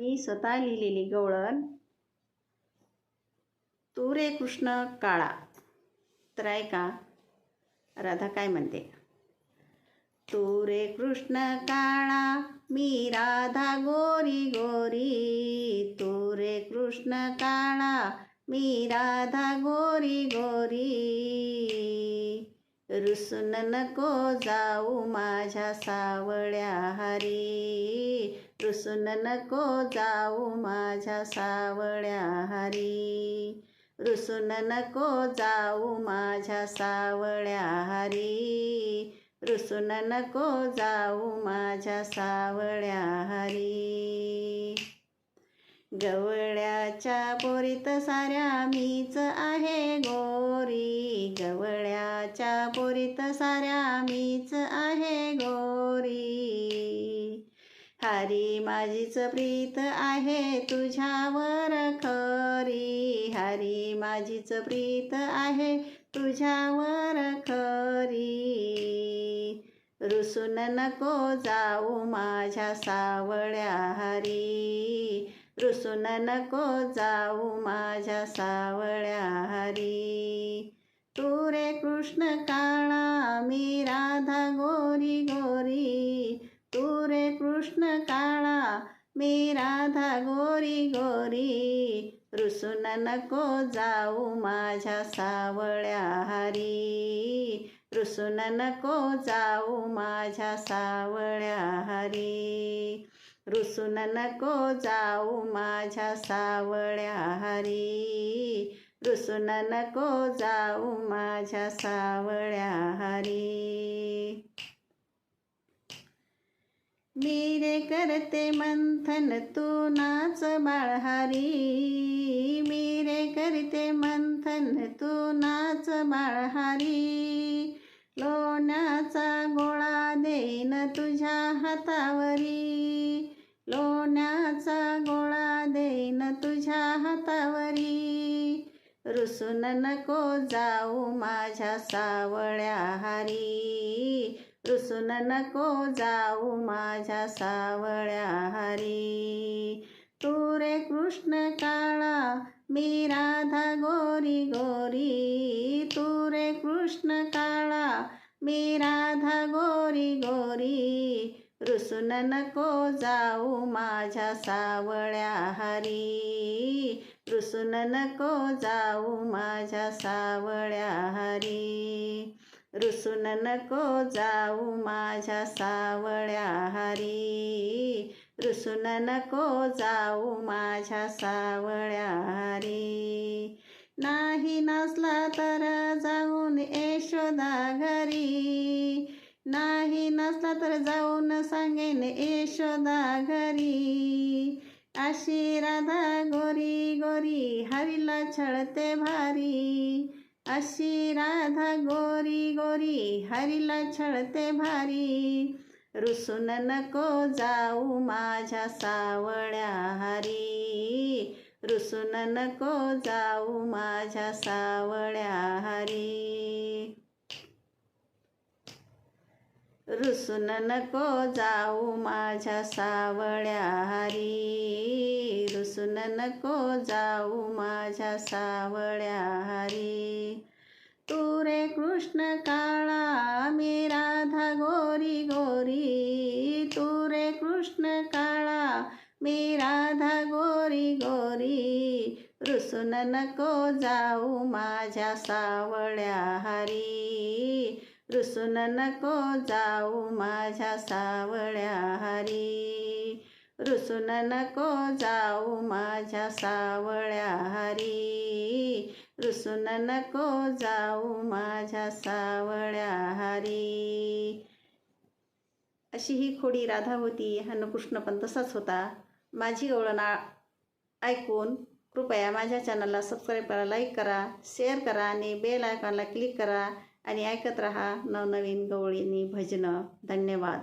मी स्वतः लिहिलेली गवळण. तू रे कृष्ण काळा. तर ऐका राधा काय म्हणते? तू रे कृष्ण काळा मी राधा गोरी गोरी. तू रे कृष्ण काळा मी राधा गोरी गोरी. रुसून नको जाऊ माझ्या सावळ्या हरी. रुसून नको जाऊ माझ्या सावळ्या हरी. रुसून नको जाऊ माझ्या सावळ्या हरी. रुसून नको जाऊ माझ्या सावळ्या हरी. गवळ्याच्या पोरीत साऱ्या मीच आहे गोरी. गवळ्याच्या पोरीत साऱ्या मीच आहे गोरी. हरी माझीच प्रीत आहे तुझ्यावर खरी. हरी माझीच प्रीत आहे तुझ्यावर खरी. रुसून नको जाऊ माझ्या सावळ्या हरी. रुसून नको जाऊ माझ्या सावळ्या हरी. तू रे कृष्ण काळा मी राधा गोरी गोरी. तू रे कृष्ण काळा मी राधा गोरी गोरी. रुसून नको जाऊ माझ्या सावळ्या हरी. रुसून नको जाऊ माझ्या सावळ्या हरी. रुसून नको जाऊ माझ्या सावळ्या हरी. रुसून नको जाऊ माझ्या सावळ्या हरी. मी रे करते मंथन तू नाच बाळहारी मी रे करते मंथन तू नाच बाळहारी लोण्याचा गोळा देईन तुझ्या हातावरी. लोण्याचा गोळा देईन तुझ्या हातावरी. रुसून नको जाऊ माझ्या सावळ्या हारी. रुसून नको जाऊ माझ्या सावळ्या हरी. तू रे कृष्ण काळा मी राधा गोरी गोरी. मी राधा गोरी गोरी रुसून नको जाऊ माझ्या सावळ्या हरी. रुसून नको जाऊ माझ्या सावळ्या हरी. रुसून नको जाऊ माझ्या सावळ्या हरी. रुसून नको जाऊ माझ्या सावळ्या हरी. नाही नसला तर जाऊन यशोदा घरी. नाही नसला तर जाऊन सांगेन यशोदा घरी. अशी राधा गोरी गोरी हरीला छळते भारी. अशी राधा गोरी गोरी हरीला छळते भारी. रुसून नको जाऊ माझ्या सावळ्या हरी. रुसून नको जाऊ माझ्या सावळ्या हरी. रुसून नको जाऊ माझ्या सावळ्या हरी. रुसून नको जाऊ माझ्या सावळ्या हरी. तू रे कृष्ण का मी राधा गोरी गोरी रुसून नको जाऊ माझ्या सावळ्या हरी. रुसून नको जाऊ माझ्या सावळ्या हरी. रुसून नको जाऊ माझ्या सावळ्या हरी. रुसून नको जाऊ माझ्या सावळ्या हरी. अशी ही खोडी राधा होती हा कृष्ण पण तसाच होता. माझी गवळण ऐकून कृपया माझ्या चॅनलला सबस्क्राईब करा लाईक करा शेअर करा आणि बेल आयकॉनला क्लिक करा आणि ऐकत रहा नवनवीन गवळीनी भजनं. धन्यवाद.